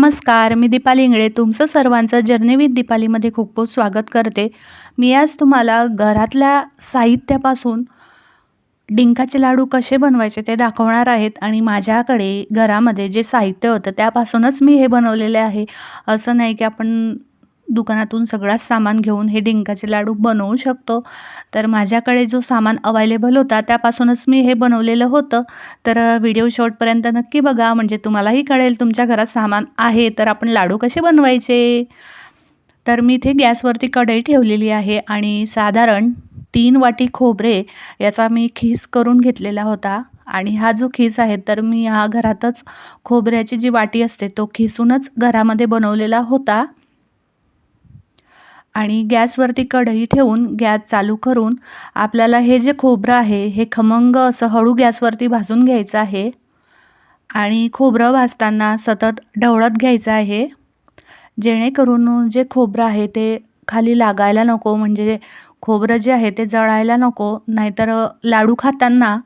नमस्कार मी दीपाली इंगळे. तुमचं सर्वांचं जर्नी विथ दीपालीमध्ये खूप खूप स्वागत करते. मी आज तुम्हाला घरातल्या साहित्यापासून डिंकाचे लाडू कसे बनवायचे ते दाखवणार आहेत आणि माझ्याकडे घरामध्ये जे साहित्य होतं त्यापासूनच मी हे बनवलेले आहे. असं नाही की आपण दुकानातून सगळाच सामान घेऊन हे डिंकाचे लाडू बनवू शकतो. तर माझ्याकडे जो सामान अवायलेबल होता त्यापासूनच मी हे बनवलेलं होतं. तर व्हिडिओ शॉर्टपर्यंत नक्की बघा. म्हणजे तुम्हालाही कळेल तुमच्या घरात सामान आहे तर आपण लाडू कसे बनवायचे? तर मी इथे गॅसवरती कढई ठेवलेली आहे आणि साधारण तीन वाटी खोबरे याचा मी खीस करून घेतलेला होता. आणि हा जो खीस आहे तर मी हा घरातच खोबऱ्याची जी वाटी असते तो खिसूनच घरामध्ये बनवलेला होता. आणि गॅसवरती कढई ठेवून गॅस चालू करून आपल्याला हे जे खोबरं आहे हे खमंग असं हळू गॅसवरती भाजून घ्यायचं आहे. आणि खोबरं भाजताना सतत ढवळत घ्यायचं आहे. जेणेकरून जे खोबरं आहे ते खाली लागायला नको म्हणजे खोबरं जे आहे ते जळायला नको नाहीतर लाडू खाताना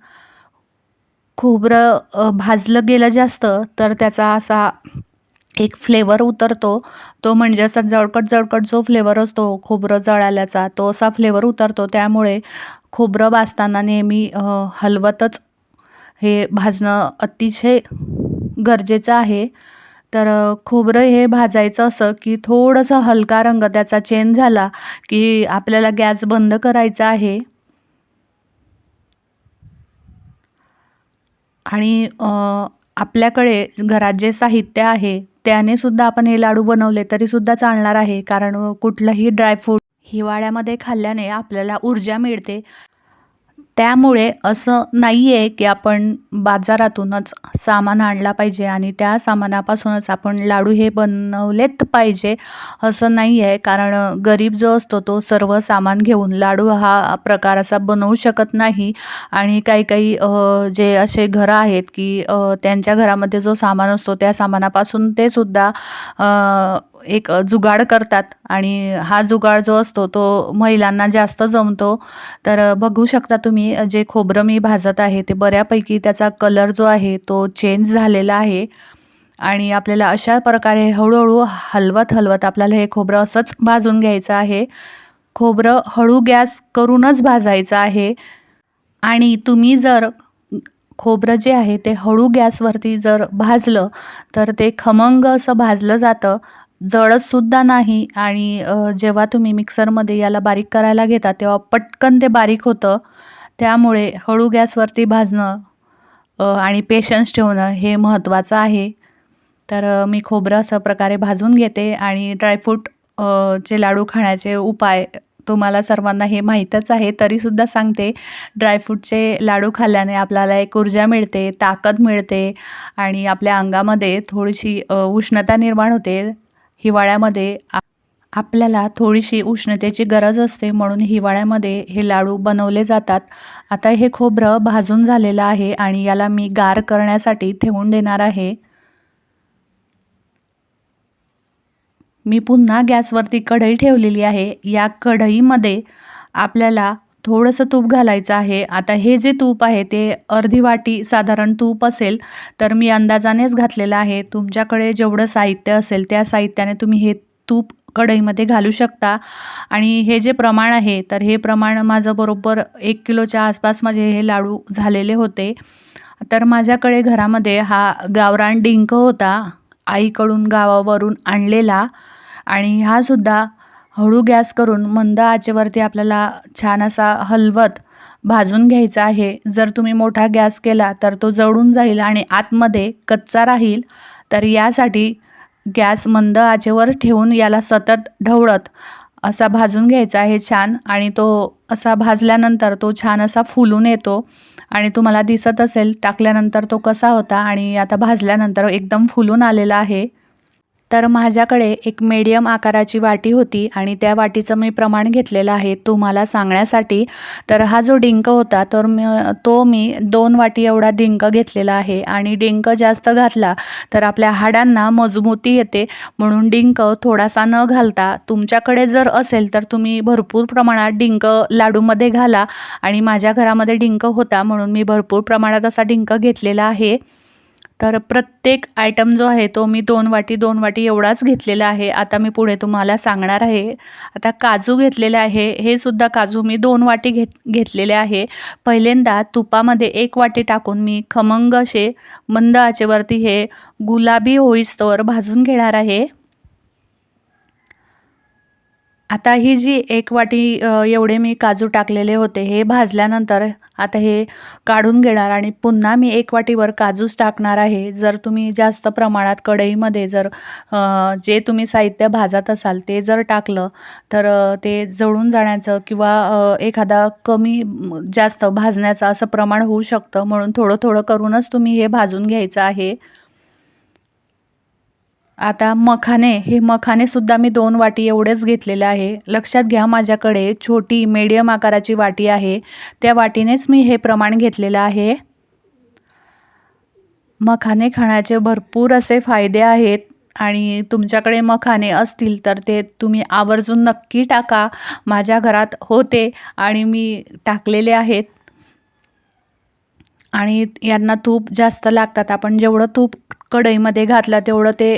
खोबरं भाजलं गेलं जास्त तर त्याचा असा एक फ्लेवर उतरतो. तो म्हणजे असा जळकट जळकट जो फ्लेवर असतो खोबरं जळाल्याचा तो असा फ्लेवर उतरतो. त्यामुळे खोबरं भाजताना नेहमी हलवतच हे भाजणं अतिशय गरजेचं आहे. तर खोबरं हे भाजायचं असं की थोडंसं हलका रंग त्याचा चेंज झाला की आपल्याला गॅस बंद करायचा आहे. आणि आपल्याकडे घरात जे साहित्य आहे त्याने सुद्धा आपण हे लाडू बनवले तरी सुद्धा चालणार आहे. कारण कुठलंही ड्रायफ्रूट हिवाळ्यामध्ये खाल्ल्याने आपल्याला ऊर्जा मिळते. त्यामुळे असं नाही आहे की आपण बाजारातूनच सामान आणला पाहिजे आणि त्या सामानापासूनच आपण लाडू हे बनवलेत पाहिजे असं नाही आहे कारण गरीब जो असतो तो सर्व सामान घेऊन लाडू हा प्रकार असा बनवू शकत नाही. आणि काही काही जे असे घरं आहेत की त्यांच्या घरामध्ये जो सामान असतो त्या सामानापासून ते सुद्धा एक जुगाड करतात आणि हा जुगाड जो असतो तो महिलांना जास्त जमतो. तर बघू शकता तुम्ही जे खोबरं मी भाजत आहे ते बऱ्यापैकी त्याचा कलर जो आहे तो चेंज झालेला आहे. आणि आपल्याला अशा प्रकारे हळूहळू हलवत हलवत आपल्याला हे खोबरं असंच भाजून घ्यायचं आहे. खोबरं हळू गॅस करूनच भाजायचं आहे. आणि तुम्ही जर खोबरं जे आहे ते हळू गॅसवरती जर भाजलं तर ते खमंग असं भाजलं जातं जळतसुद्धा नाही आणि जेव्हा तुम्ही मिक्सरमध्ये याला बारीक करायला घेता तेव्हा पटकन ते बारीक होतं. त्यामुळे हळू गॅसवरती भाजणं आणि पेशन्स ठेवणं हे महत्त्वाचं आहे. तर मी खोबरं असं प्रकारे भाजून घेते आणि ड्रायफ्रूट चे लाडू खाण्याचे उपाय तुम्हाला सर्वांना हे माहीतच आहे तरीसुद्धा सांगते. ड्रायफ्रूटचे लाडू खाल्ल्याने आपल्याला एक ऊर्जा मिळते ताकद मिळते आणि आपल्या अंगामध्ये थोडीशी उष्णता निर्माण होते. हिवाळ्यामध्ये आपल्याला थोडीशी उष्णतेची गरज असते म्हणून हिवाळ्यामध्ये हे लाडू बनवले जातात. आता हे खोबरं भाजून झालेलं आहे आणि याला मी गार करण्यासाठी ठेवून देणार आहे. मी पुन्हा गॅसवरती कढई ठेवलेली आहे. या कढईमध्ये आपल्याला थोडंसं तूप घालायचं आहे. आता हे जे तूप आहे ते अर्धी वाटी साधारण तूप असेल तर मी अंदाजानेच घातलेलं आहे. तुमच्याकडे जेवढं साहित्य असेल त्या साहित्याने तुम्ही हे तूप कढईमध्ये घालू शकता. आणि हे जे प्रमाण आहे तर हे प्रमाण माझं बरोबर एक किलोच्या आसपास माझे हे लाडू झालेले होते. तर माझ्याकडे घरामध्ये हा गावरान डिंक होता आईकडून गावावरून आणलेला. आणि हा सुद्धा हळू गॅस करून मंद आचेवरती आपल्याला छान असा हलवत भाजून घ्यायचा आहे. जर तुम्ही मोठा गॅस केला तर तो जळून जाईल आणि आतमध्ये कच्चा राहील. तर यासाठी गॅस मंद आचेवर ठेवून याला सतत ढवळत असा भाजून घ्यायचा आहे छान आणि तो असा भाजल्यानंतर तो छान असा फुलून येतो आणि तुम्हाला दिसत असेल टाकल्यानंतर तो कसा होता आणि आता भाजल्यानंतर एकदम फुलून आलेला आहे. तर माझ्याकडे एक मीडियम आकाराची वाटी होती आणि त्या वाटीचं मी प्रमाण घेतलेलं आहे तुम्हाला सांगण्यासाठी. तर हा जो डिंक होता तर मी तो मी दोन वाटी एवढा डिंक घेतलेला आहे आणि डिंक जास्त घातला तर आपल्या हाडांना मजबूती येते. म्हणून डिंक थोडासा न घालता तुमच्याकडे जर असेल तर तुम्ही भरपूर प्रमाणात डिंक लाडूमध्ये घाला आणि माझ्या घरामध्ये डिंक होता म्हणून मी भरपूर प्रमाणात असा डिंक घेतलेला आहे. तर प्रत्येक आयटम जो आहे तो मी दोन वाटी दोन वाटी एवढाच घेतलेला आहे. आता मी पुढे तुम्हाला सांगणार आहे. आता काजू घेतलेले आहे. हे सुद्धा काजू मी दोन वाटी घेत घेतलेले आहे. पहिल्यांदा तुपामध्ये एक वाटी टाकून मी खमंग असे मंद आचेवरती हे गुलाबी होईस्तवर भाजून घेणार आहे. आता ही जी एक वाटी एवढे मी काजू टाकलेले होते हे भाजल्यानंतर आता हे काढून घेणार आणि पुन्हा मी एक वाटीवर काजूच टाकणार आहे. जर तुम्ही जास्त प्रमाणात कढईमध्ये जर जे तुम्ही साहित्य भाजत असाल ते जर टाकलं तर ते जळून जाण्याचं किंवा एखादा कमी जास्त भाजण्याचं असं प्रमाण होऊ शकतं. म्हणून थोडं थोडं करूनच तुम्ही हे भाजून घ्यायचं आहे. आता मखाने हे मखाने सुद्धा मी दोन वाटी एवढेच घेतलेले आहे. लक्षात घ्या माझ्याकडे छोटी मीडियम आकाराची वाटी आहे. त्या वाटीनेच मी हे प्रमाण घेतलेलं आहे. मखाने खाण्याचे भरपूर असे फायदे आहेत आणि तुमच्याकडे मखाने असतील तर ते तुम्ही आवर्जून नक्की टाका. माझ्या घरात होते आणि मी टाकलेले आहेत. आणि यांना तूप जास्त लागतात. आपण जेवढं तूप कढईमध्ये घातला तेवढं ते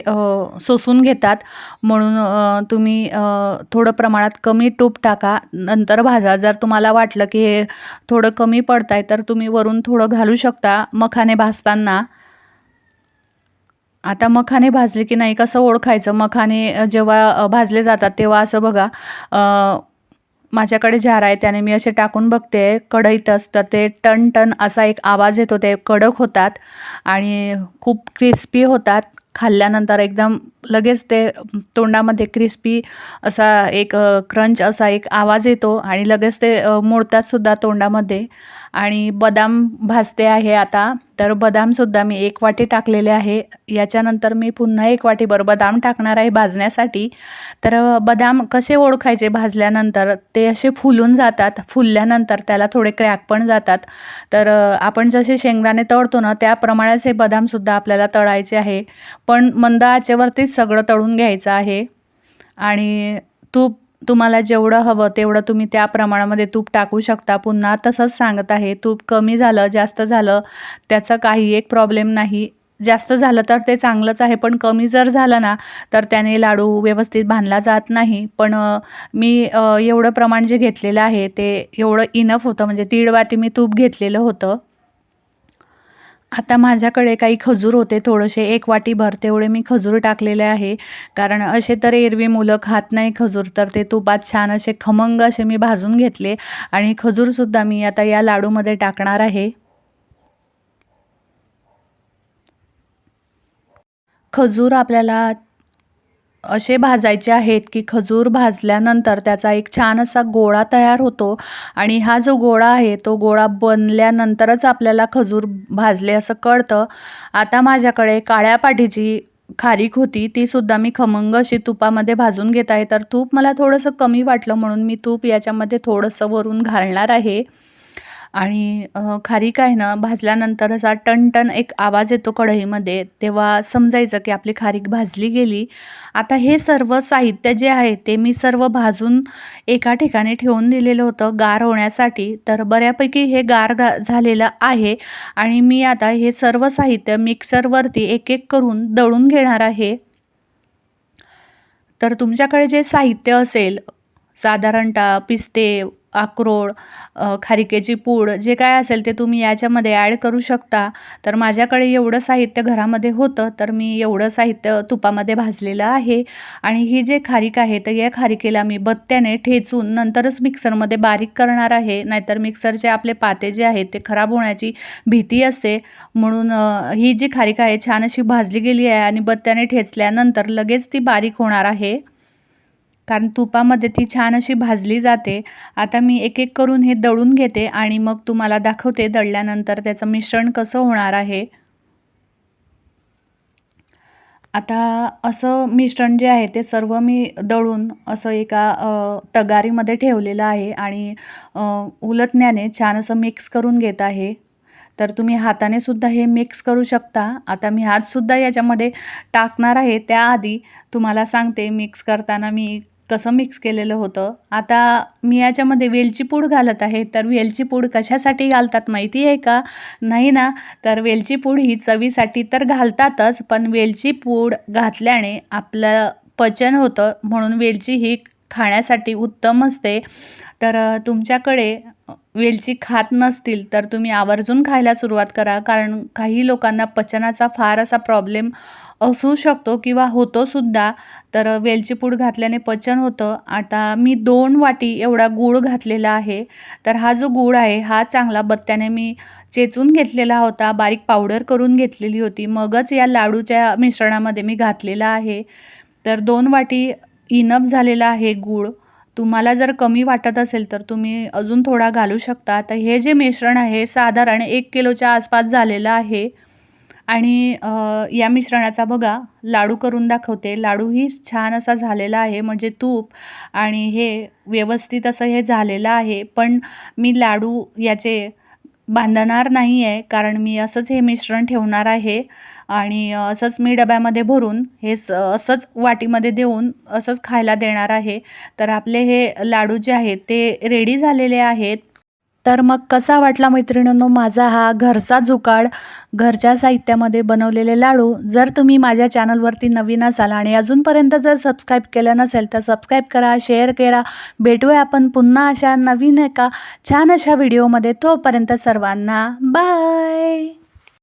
सोसून घेतात. म्हणून तुम्ही थोडं प्रमाणात कमी तूप टाका. नंतर भाजा. जर तुम्हाला वाटलं की हे थोडं कमी पडत आहे तर तुम्ही वरून थोडं घालू शकता मखाने भाजताना. आता मखाने भाजले की नाही कसं ओळखायचं? मखाने जेव्हा भाजले जातात तेव्हा असं बघा माझ्याकडे झार आहे त्याने मी असे टाकून बघते. कढईतच तर ते टन टन असा एक आवाज येतो. ते कडक होतात आणि खूप क्रिस्पी होतात. खाल्ल्यानंतर एकदम लगेच ते तोंडामध्ये क्रिस्पी असा एक क्रंच असा एक आवाज येतो आणि लगेच ते मोडतातसुद्धा तोंडामध्ये. आणि बदाम भाजते आहे आता. तर बदामसुद्धा मी एक वाटी टाकलेले आहे. याच्यानंतर मी पुन्हा एक वाटीभर बदाम टाकणार आहे भाजण्यासाठी. तर बदाम कसे ओळखायचे भाजल्यानंतर ते असे फुलून जातात. फुलल्यानंतर त्याला थोडे क्रॅक पण जातात. तर आपण जसे शेंगदाणे तळतो ना त्याप्रमाणेच हे बदामसुद्धा आपल्याला तळायचे आहे. पण मंद आचेवरतीच सगळं तळून घ्यायचं आहे. आणि तूप तुम्हाला जेवढं हवं तेवढं तुम्ही त्या प्रमाणामध्ये तूप टाकू शकता. पुन्हा तसंच सांगत आहे तूप कमी झालं जास्त झालं त्याचा काही एक प्रॉब्लेम नाही. जास्त झालं तर ते चांगलंच आहे पण कमी जर झालं ना तर त्याने लाडू व्यवस्थित बांधला जात नाही. पण मी एवढं प्रमाण जे घेतलेलं आहे ते एवढं इनफ होतं. म्हणजे दीड वाटी मी तूप घेतलेलं होतं. आता माझ्याकडे काही खजूर होते थोडेसे एक वाटी भर तेवढे मी खजूर टाकलेले आहे. कारण असे तर एरवी मुलं खात नाही खजूर तर ते तुपात छान असे खमंग असे मी भाजून घेतले आणि खजूरसुद्धा मी आता या लाडूमध्ये टाकणार आहे. खजूर आपल्याला असे भाजायचे आहेत की खजूर भाजल्यानंतर त्याचा एक छान असा गोळा तयार होतो. आणि हा जो गोळा आहे तो गोळा बनल्यानंतरच आपल्याला खजूर भाजले असं कळतं. आता माझ्याकडे काळ्या पाठीची खारीक होती ती सुद्धा मी खमंग अशी तुपामध्ये भाजून घेत आहे. तर तूप मला थोडंसं कमी वाटलं म्हणून मी तूप याच्यामध्ये थोडंसं वरून घालणार आहे. आणि अ, खारीक आहे ना भाजल्यानंतर असा टणटण एक आवाज येतो कढईमध्ये तेव्हा समजायचं की आपली खारीक भाजली गेली. आता हे सर्व साहित्य जे आहे ते मी सर्व भाजून एका ठिकाणी ठेवून दिलेलं होतं गार होण्यासाठी. तर बऱ्यापैकी हे गार गा झालेलं आहे आणि मी आता हे सर्व साहित्य मिक्सरवरती एक एक करून दळून घेणार आहे. तर तुमच्याकडे जे साहित्य असेल साधारणतः पिस्ते अक्रोड खारिकेची पूड जे काय असेल ते तुम्ही याच्यामध्ये ॲड करू शकता. तर माझ्याकडे एवढं साहित्य घरामध्ये होतं तर मी एवढं साहित्य तुपामध्ये भाजलेलं आहे. आणि ही जे खारीक आहे तर या खारिकेला मी बत्त्याने ठेचून नंतरच मिक्सरमध्ये बारीक करणार आहे. नाहीतर मिक्सरचे आपले पाते जे आहेत ते खराब होण्याची भीती असते. म्हणून ही जी खारीक आहे छान अशी भाजली गेली आहे आणि बत्त्याने ठेचल्यानंतर लगेच ती बारीक होणार आहे. कारण तुपामध्ये ती छान अशी भाजली जाते. आता मी एक एक करून हे दळून घेते आणि मग तुम्हाला दाखवते दळल्यानंतर त्याचं मिश्रण कसं होणार आहे. आता असं मिश्रण जे आहे ते सर्व मी दळून असं एका तगारीमध्ये ठेवलेलं आहे आणि उलटण्याने छान असं मिक्स करून घेत आहे. तर तुम्ही हाताने सुद्धा हे मिक्स करू शकता. आता मी हातसुद्धा याच्यामध्ये टाकणार आहे. त्याआधी तुम्हाला सांगते मिक्स करताना मी कसं मिक्स केलेलं होतं? आता मी याच्यामध्ये वेलची पूड घालत आहे तर वेलची पूड कशासाठी घालतात माहिती आहे का? नाही ना? तर वेलची पूड ही चवीसाठी तर घालतातच पण वेलची पूड घातल्याने आपलं पचन होतं. म्हणून वेलची ही खाण्यासाठी उत्तम असते. तर तुमच्याकडे वेलची खात नसतील तर तुम्ही आवर्जून खायला सुरुवात करा. कारण काही लोकांना पचनाचा फार असा प्रॉब्लेम असू शकतो किंवा होतोसुद्धा तर वेलची पूड घातल्याने पचन होतं. आता मी दोन वाटी एवढा गूळ घातलेला आहे. तर हा जो गूळ आहे हा चांगला बत्त्याने मी चेचून घेतलेला होता. बारीक पावडर करून घेतलेली होती. मगच या लाडूच्या मिश्रणामध्ये मी घातलेला आहे. तर दोन वाटी इनफ झालेला आहे गूळ. तुम्हाला जर कमी वाटत असेल तर तुम्ही अजून थोडा घालू शकता. तर हे जे मिश्रण आहे साधारण एक किलोच्या आसपास झालेलं आहे. आणि या मिश्रणाचा बघा लाडू करून दाखवते. लाडूही छान असा झालेला आहे म्हणजे तूप आणि हे व्यवस्थित असं हे झालेलं आहे. पण मी लाडू याचे बांधणार नाही आहे कारण मी असंच हे मिश्रण ठेवणार आहे आणि असंच मी डब्यामध्ये भरून हे स असंच वाटीमध्ये देऊन असंच खायला देणार आहे. तर आपले हे लाडू जे आहेत ते रेडी झालेले आहेत. तर मग कसा वाटला मैत्रिणींनो माझा हा घरचा जुकाड घरच्या साहित्यामध्ये बनवलेले लाडू? जर तुम्ही माझ्या चॅनलवरती नवीन असाल आणि अजूनपर्यंत जर सबस्क्राईब केलं नसेल तर सबस्क्राईब करा शेअर करा. भेटूया आपण पुन्हा अशा नवीन एका छान अशा व्हिडिओमध्ये. तोपर्यंत सर्वांना बाय!